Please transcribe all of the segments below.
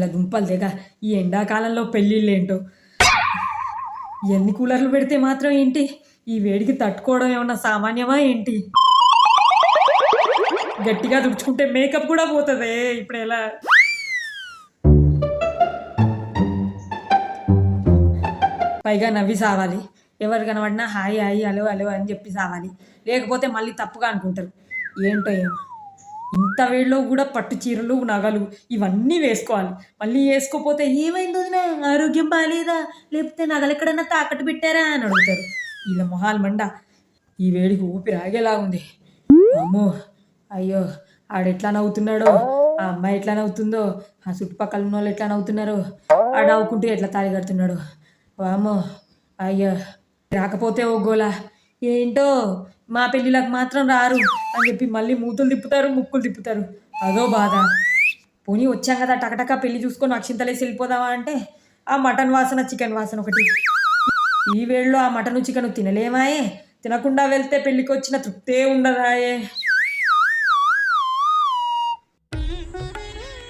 వీళ్ళ దుంపలు దిగ ఈ ఎండాకాలంలో పెళ్ళిళ్ళు ఏంటో ఎన్ని కూలర్లు పెడితే మాత్రం ఏంటి? ఈ వేడికి తట్టుకోవడం ఏమన్నా సామాన్యమా ఏంటి? గట్టిగా దుడుచుకుంటే మేకప్ కూడా పోతుంది. ఇప్పుడు ఎలా? పైగా నవ్వి సావాలి. ఎవరు కనబడినా హాయ్ హాయ్ హలో హలో అని చెప్పి సావాలి. లేకపోతే మళ్ళీ తప్పుగా అనుకుంటారు. ఏంటో ఏమో. ఇంత వేడిలో కూడా పట్టు చీరలు నగలు ఇవన్నీ వేసుకోవాలి. మళ్ళీ వేసుకోపోతే ఏమైంది వదిన? ఆరోగ్యం బాగాలేదా లేకపోతే నగలు ఎక్కడన్నా తాకట్టు పెట్టారా అని అడుగుతారు. వీళ్ళ మొహాలు మండ ఈ వేడికి ఊపిరి ఆగేలా ఉంది. అమ్మో! అయ్యో! ఆడెట్లా నవ్వుతున్నాడో? ఆ అమ్మాయి ఎట్లా నవ్వుతుందో? ఆ చుట్టుపక్కల ఉన్న వాళ్ళు ఎట్లా నవ్వుతున్నారో? ఆడ నవ్వుకుంటూ ఎట్లా తాళి కడుతున్నాడు? వామ్మో! అయ్యో! రాకపోతే ఓ గోలా. ఏంటో? మా పెళ్ళిళ్ళకి మాత్రం రారు అని చెప్పి మళ్ళీ మూతులు తిప్పుతారు ముక్కులు తిప్పుతారు. అదో బాధ. పోనీ వచ్చాం కదా టకటక పెళ్ళి చూసుకొని అక్షింతలేసి వెళ్ళిపోదామా అంటే ఆ మటన్ వాసన చికెన్ వాసన ఒకటి. ఈ వేళలో ఆ మటన్ చికెన్ తినలేమాయే? తినకుండా వెళ్తే పెళ్ళికి వచ్చిన తృప్తే ఉండదాయే.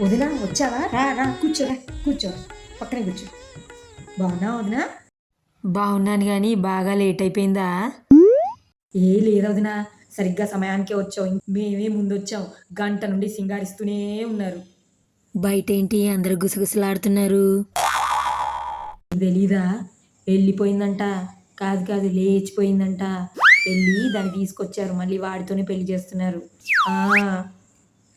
వదినా వచ్చావా? రా రా కూర్చోరా కూర్చో పక్కనే కూర్చో. బాగున్నా వదినా? బాగున్నాను కానీ బాగా లేట్ అయిపోయిందా? ఏ లేదు వదినా. సరిగ్గా సమయానికే వచ్చావు. మేమే ముందు వచ్చాం గంట నుండి సింగారిస్తూనే ఉన్నారు. బయట ఏంటి అందరు గుసగుసలాడుతున్నారు. తెలీదా? వెళ్ళిపోయిందంట. కాదు కాదు లేచిపోయిందంట. వెళ్ళి దాన్ని తీసుకొచ్చారు. మళ్ళీ వాడితోనే పెళ్ళి చేస్తున్నారు. ఆ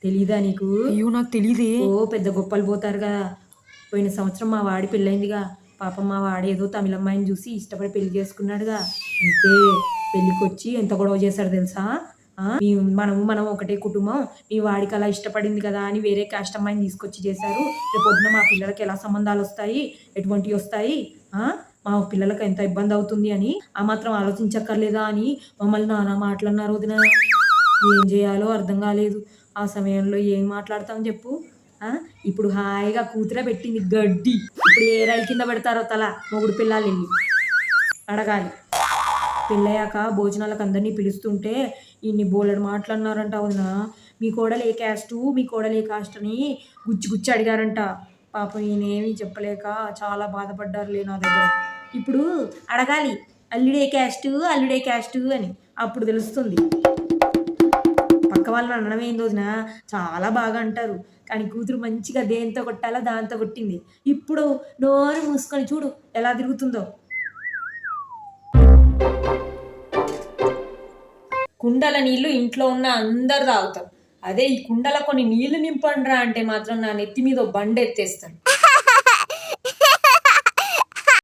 తెలీదా నీకు? అయ్యో నాకు తెలియదే ఓ పెద్ద గొప్పలు పోతారు కదా పోయిన సంవత్సరం మా వాడి పెళ్ళైందిగా పాపం మా వాడు ఏదో చూసి ఇష్టపడి పెళ్ళి చేసుకున్నాడుగా. అంతే పెళ్ళికొచ్చి ఎంత గొడవ చేశాడు తెలుసా? మనం మనం ఒకటే కుటుంబం. మీ వాడికి అలా ఇష్టపడింది కదా అని వేరే క్యాస్ట్ అమ్మాయిని తీసుకొచ్చి చేశారు. రేపు పొద్దున మా పిల్లలకి ఎలా సంబంధాలు వస్తాయి? ఎటువంటివి వస్తాయి? మా పిల్లలకు ఎంత ఇబ్బంది అవుతుంది అని ఆ మాత్రం ఆలోచించక్కర్లేదా అని మమ్మల్ని నానా మాట్లాడినారు వదిన. ఏం చేయాలో అర్థం కాలేదు. ఆ సమయంలో ఏం మాట్లాడతాం చెప్పు. ఇప్పుడు హాయిగా కూతురే పెట్టింది గడ్డి. ఇప్పుడు ఏ రైలు కింద పెడతారో తల మొగుడు పిల్లలు వెళ్ళి అడగాలి. పెళ్ళయ్యాక భోజనాలకు అందరినీ పిలుస్తుంటే ఇన్ని బోలెడు మాట్లాడినారంట అవునా? మీ కోడలు ఏ క్యాస్టు మీ కోడలు ఏ కాస్ట్ అని గుచ్చి గుచ్చి అడిగారంట. పాపం ఈయనేమీ చెప్పలేక చాలా బాధపడ్డారులే నా దగ్గర. ఇప్పుడు అడగాలి. అల్లుడే క్యాస్టు అల్లుడే క్యాస్టు అని. అప్పుడు తెలుస్తుంది. పక్క వాళ్ళని అనడం ఏం వదినా చాలా బాగా అంటారు. కానీ కూతురు మంచిగా దేంతో కొట్టాలో దాంతో కొట్టింది. ఇప్పుడు నోరు మూసుకొని చూడు ఎలా తిరుగుతుందో. కుండల నీళ్ళు ఇంట్లో ఉన్న అందరు తాగుతారు. అదే ఈ కుండల కొన్ని నీళ్ళు నింపండ్రా అంటే మాత్రం నా నెత్తి మీద ఓ ఎత్తేస్తాను